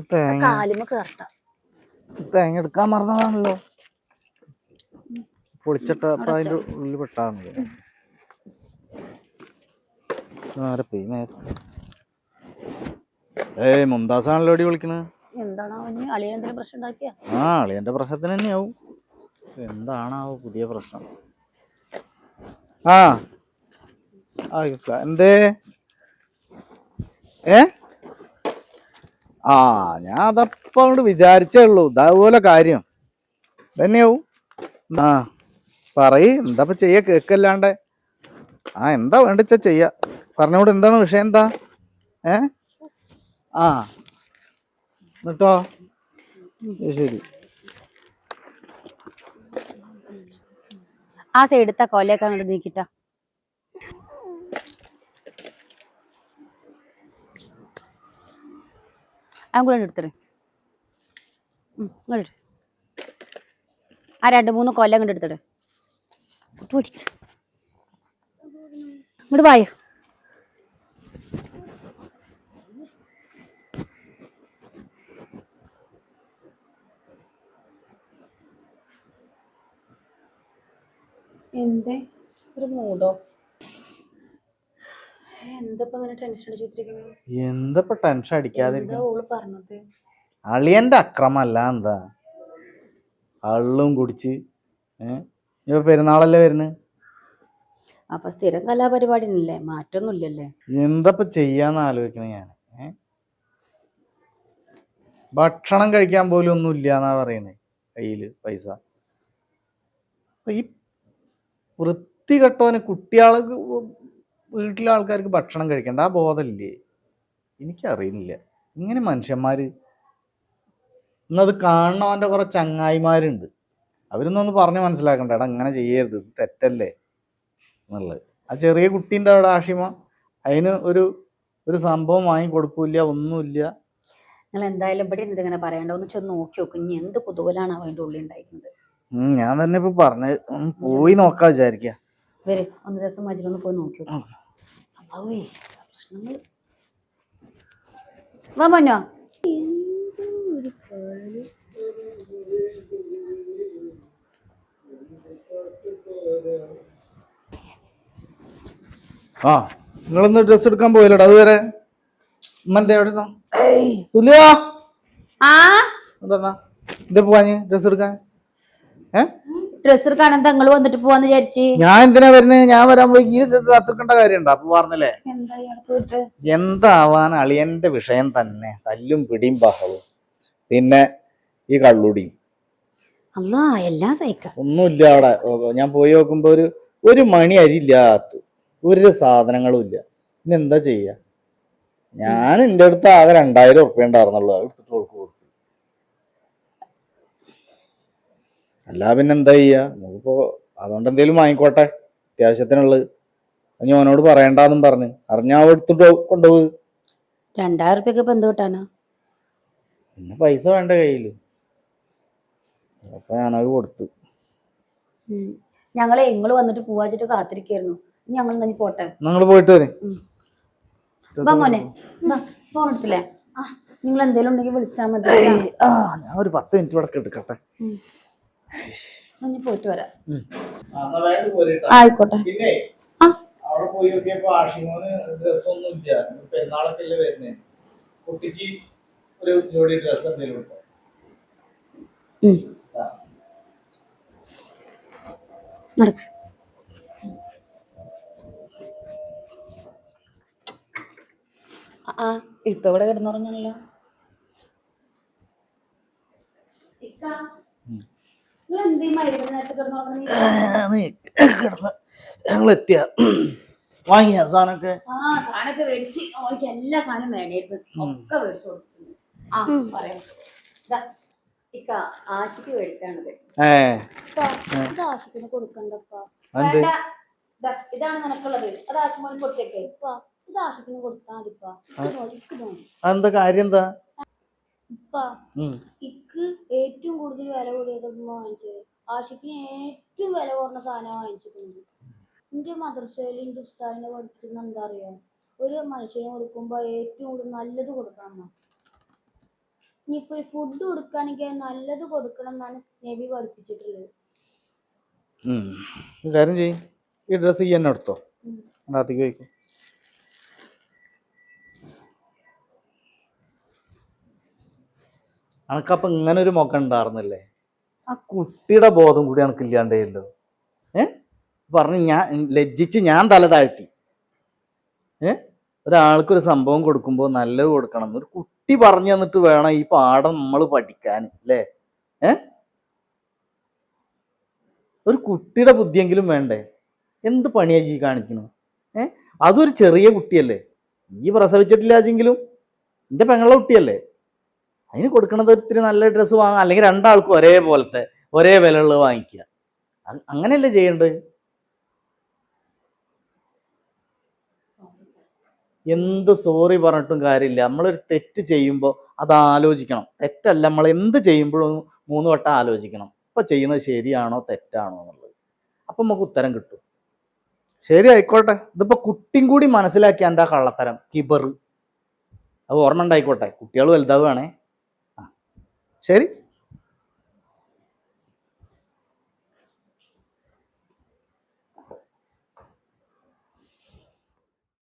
തേങ്ങ കാലുമ കേറട്ട. തേങ്ങ എടുക്കാൻ മറന്നതാണല്ലോ. പൊളിച്ചിട്ട അതിന്റെ ഉള്ളിൽ പെട്ടാ മതി. ആരപ്പേ നേരത്തെ ഏയ് മുന്താസാണല്ലോ അടി ഉണ്ടാക്കിയ? ആ അളിയന്റെ പ്രശ്നത്തിന് തന്നെയാവും. എന്താണാവോ പുതിയ പ്രശ്നം. ആ. ആ, എന്തേ? ഏ? ആ ഞാൻ അതപ്പം അങ്ങോട്ട് വിചാരിച്ചേ ഉള്ളൂ. ഇതേപോലെ കാര്യം. തന്നെയാവും ആ പറയ്. എന്താപ്പ ചെയ്യ? കേക്കല്ലാണ്ട്. ആ എന്താ വേണ്ടിച്ച ചെയ്യ? പറഞ്ഞോട് എന്താണ് വിഷയം? എന്താ? ഏ? ആ. എന്നിട്ടോ? ശരി. ആ സൈഡത്തെ കൊലയൊക്കെ അങ്ങോട്ട് നീക്കിട്ട. കൂടെ എടുത്തിട്ട് ഇങ്ങോട്ട് ആ രണ്ട് മൂന്ന് കൊല്ലം അങ്ങോട്ട് എടുത്തിട്ട് ഇങ്ങോട്ട് വായോ. എന്തേ? ഒരു മൂഡോ അടിച്ചിരിക്കുന്നത് എന്തപ്പോ ടെൻഷൻ അടിക്കാതിരിക്കും? അളിയന്റെ അക്രമല്ല എന്താ? അള്ളും കുടിച്ച് ഇപ്പൊ പെരുന്നാളല്ലേ വരുന്നത് അപ്പൊ സ്ഥിരം കലാപരിപാടി മാറ്റൊന്നുമില്ലല്ലേ? എന്തപ്പോ ചെയ്യാന്ന് ആലോചിക്കണേ ഞാൻ ഭക്ഷണം കഴിക്കാൻ പോലും ഒന്നും ഇല്ല എന്നാ പറയണേ കയ്യിൽ പൈസ. ഈ വൃത്തികെട്ടവന് കുട്ടികൾക്ക് വീട്ടിലെ ആൾക്കാർക്ക് ഭക്ഷണം കഴിക്കണ്ട ആ ബോധമില്ലേ? എനിക്കറിയില്ല ഇങ്ങനെ മനുഷ്യന്മാർ ഇന്നത് കാണണവന്റെ കുറെ ചങ്ങായിമാരുണ്ട്. അവരൊന്നും ഒന്ന് പറഞ്ഞ് മനസ്സിലാക്കണ്ട. എടാ അങ്ങനെ ചെയ്യരുത്. തെറ്റല്ലേ? എന്നുള്ളത്. ആ ചെറിയ കുട്ടീന്റെ അവിടെ ആഷിമ അതിന് ഒരു ഒരു സംഭവം വാങ്ങി കൊടുക്കൂല ഒന്നുമില്ല. നിങ്ങൾ എന്തായാലും ഇവിടെ എന്ത് ഇങ്ങനെ പറയണ്ട. ഒന്ന് ചെന്ന് നോക്കി നോക്കും. ഇനി എന്ത് കുതൂഹലാണ് അവന്റെ ഉള്ളിൽ ഉണ്ടായിരുന്നത് ഞാൻ തന്നെ ഇപ്പൊ പറഞ്ഞ് പോയി നോക്കാ വിചാരിക്ക. വരെ. ഒന്ന് രസം മജിലൊന്ന് പോയി നോക്കി നോക്കും. അമ്മാവേ പ്രശ്നങ്ങൾ? വാ മോനോ ആ നിങ്ങളൊന്ന് ഡ്രസ് എടുക്കാൻ പോയില്ലടാ അതുവരെ. ഉമ്മ എന്താ എവിടെ ഏയ് ആ? എന്താ എന്താ? പോവാഞ്ഞ് ഡ്രസ് എടുക്കാൻ? ഡ്രസ്സ് എടുക്കാൻ എന്താ വന്നിട്ട് പോവാന്ന് വിചാരിച്ച്? ഞാൻ എന്തിനാ വരുന്നത് ഞാൻ വരാൻ പോയി. ഈ കാത്തിക്കേണ്ട കാര്യമുണ്ടോ? അപ്പൊ പറഞ്ഞല്ലേ? എന്താവാൻ അളിയന്റെ വിഷയം തന്നെ. തല്ലും പിടിയും ബഹവും പിന്നെ ഈ കള്ളുടിയും. അല്ലാ എല്ലാം സഹിക്കാം. ഒന്നുമില്ല അവിടെ. ഞാൻ പോയി നോക്കുമ്പോ ഒരു ഒരു മണി അരില്ലാത്ത ഒരു സാധനങ്ങളും ഇല്ല. ഇനി എന്താ ചെയ്യാ? ഞാൻ എന്റെ അടുത്ത് ആകെ രണ്ടായിരം ഉറുപ്പ്യ ഉണ്ടായിരുന്നുള്ളൂ. അത് എടുത്തിട്ട് ഓൾക്ക് കൊടുത്തു അല്ല പിന്നെ എന്താ ചെയ്യുക നമുക്കിപ്പോ അതുകൊണ്ട് എന്തെങ്കിലും വാങ്ങിക്കോട്ടെ. അത്യാവശ്യത്തിനുള്ളത്. അത് ഞാൻ അവനോട് പറയണ്ടാന്നും പറഞ്ഞു. അറിഞ്ഞാ എടുത്തിട്ട് കൊണ്ടുപോകും രണ്ടായിരം റുപ്യൊക്കെ ഇപ്പം എന്ത് കിട്ടാനാ? പിന്നെ പൈസ വേണ്ട കയ്യിൽ. അപ്പൊ ഞാനത് കൊടുത്തു. ഞങ്ങളെ നിങ്ങൾ വന്നിട്ട് പോവാച്ചിട്ട് കാത്തിരിക്കായിരുന്നു. ഞങ്ങൾ തന്നെ പോട്ടെ. നിങ്ങൾ പോയിട്ട് വരെ. വാ മോനെ. ഫോൺ എടുത്തില്ലേ? ആ നിങ്ങൾ എന്തേലും ഉണ്ടെങ്കിൽ വിളിച്ചാൽ മതി. ആ ഞാൻ ഒരു പത്ത് മിനിറ്റ് ഇവിടെ എടുക്കട്ടെ ഞാൻ പോയിട്ട് വരാം. ആയിക്കോട്ടെ. അവിടെ പോയി നോക്കിയപ്പോ ആഷിമോന് ഡ്രസ് ഒന്നും ഇല്ല. പെരുന്നാളൊക്കെ അല്ലേ വരുന്നേ. കുട്ടിക്ക് ഒരു ജോഡി ഡ്രസ് എന്തെങ്കിലും ഉണ്ടോ. നടക്ക്. ആ ഇപ്പൊ ഇവിടെ കിടന്നുറങ്ങണല്ലോ. എന്തേ കിടന്ന് ഞങ്ങൾ എത്തിയ വാങ്ങിയ സാധനമൊക്കെ? ആ സാധനമൊക്കെ മേടിച്ച്. ഓർക്ക് എല്ലാ വേണമായിരുന്നു. ഒക്കെ മേടിച്ചു കൊടുത്തിട്ടുണ്ട്. ആ പറയാം. ഇതാ, ഇക്ക ആശിക്ക് മേടിച്ചാണത്. ഏ. ഇത് ആശിക്കിന് കൊടുക്കണ്ടപ്പാ? ഇതാണ് നിനക്കുള്ളത്. അത് ആശുമോൻ കൊടുത്തേക്ക്. ഇപ്പാ ഇത് ആശിക്കിന് കൊടുത്താൽ മതിപ്പാ. ഇത് ഒഴുക്ക് തോന്നി കാര്യം എന്താ. ഇക്ക് ഏറ്റവും കൂടുതൽ വില കൂടിയത് വാങ്ങിച്ചത്. ആഷിക്കിന് ഏറ്റവും വില കുറഞ്ഞ സാധനം വാങ്ങിച്ചിട്ടുണ്ട് എന്റെ മദ്രസയിൽ എന്റെ ഉസ്താദിനെ പഠിപ്പിക്കുന്ന എന്താ അറിയോ? ഒരു മനുഷ്യന് കൊടുക്കുമ്പോ ഏറ്റവും കൂടുതൽ നല്ലത് കൊടുക്കണം. ഇനിയിപ്പോ ഫുഡ് കൊടുക്കുകയാണെങ്കിൽ നല്ലത് കൊടുക്കണം എന്നാണ് നബി പഠിപ്പിച്ചിട്ടുള്ളത്. കാര്യം ചെയ്യും. ഈ ഡ്രസ്സ് ചെയ്യാൻ എടുത്തോ. ഉം. വയ്ക്കും അനക്കപ്പം ഇങ്ങനെ ഒരു മുഖം ഉണ്ടായിരുന്നില്ലേ ആ കുട്ടിയുടെ ബോധം കൂടി അനക്ക് ഇല്ലാണ്ടേയല്ലോ. ഏ? പറഞ്ഞ് ഞാൻ ലജ്ജിച്ച് ഞാൻ തല താഴ്ത്തി. ഏ? ഒരാൾക്കൊരു സംഭവം കൊടുക്കുമ്പോൾ നല്ലത് കൊടുക്കണം. ഒരു കുട്ടി പറഞ്ഞു തന്നിട്ട് വേണം ഈ പാഠം നമ്മൾ പഠിക്കാൻ അല്ലേ ഏ? ഒരു കുട്ടിയുടെ ബുദ്ധിയെങ്കിലും വേണ്ടേ? എന്ത് പണിയാ ജീ കാണിക്കണു? ഏ? അതൊരു ചെറിയ കുട്ടിയല്ലേ? ഈ പ്രസവിച്ചിട്ടില്ലാച്ചെങ്കിലും എന്റെ പെങ്ങളുടെ കുട്ടിയല്ലേ? അതിന് കൊടുക്കണത് ഒത്തിരി നല്ല ഡ്രസ്സ് വാങ്ങുക അല്ലെങ്കിൽ രണ്ടാൾക്കും ഒരേപോലത്തെ ഒരേ വിലയുള്ളത് വാങ്ങിക്കുക. അങ്ങനെയല്ലേ ചെയ്യേണ്ടത്? എന്ത് സോറി പറഞ്ഞിട്ടും കാര്യമില്ല. നമ്മളൊരു തെറ്റ് ചെയ്യുമ്പോൾ അത് ആലോചിക്കണം. തെറ്റല്ല നമ്മൾ എന്ത് ചെയ്യുമ്പോഴും മൂന്ന് വട്ടം ആലോചിക്കണം. ഇപ്പം ചെയ്യുന്നത് ശരിയാണോ തെറ്റാണോ എന്നുള്ളത്. അപ്പം നമുക്ക് ഉത്തരം കിട്ടും. ശരി ആയിക്കോട്ടെ. ഇതിപ്പോൾ കുട്ടിയും കൂടി മനസ്സിലാക്കിയ എന്റെ ആ കള്ളത്തരം? കിബർ അത് ഓർമ്മ ഉണ്ടായിക്കോട്ടെ. കുട്ടികൾ വലുതാവുകയാണേ. ആ ശരി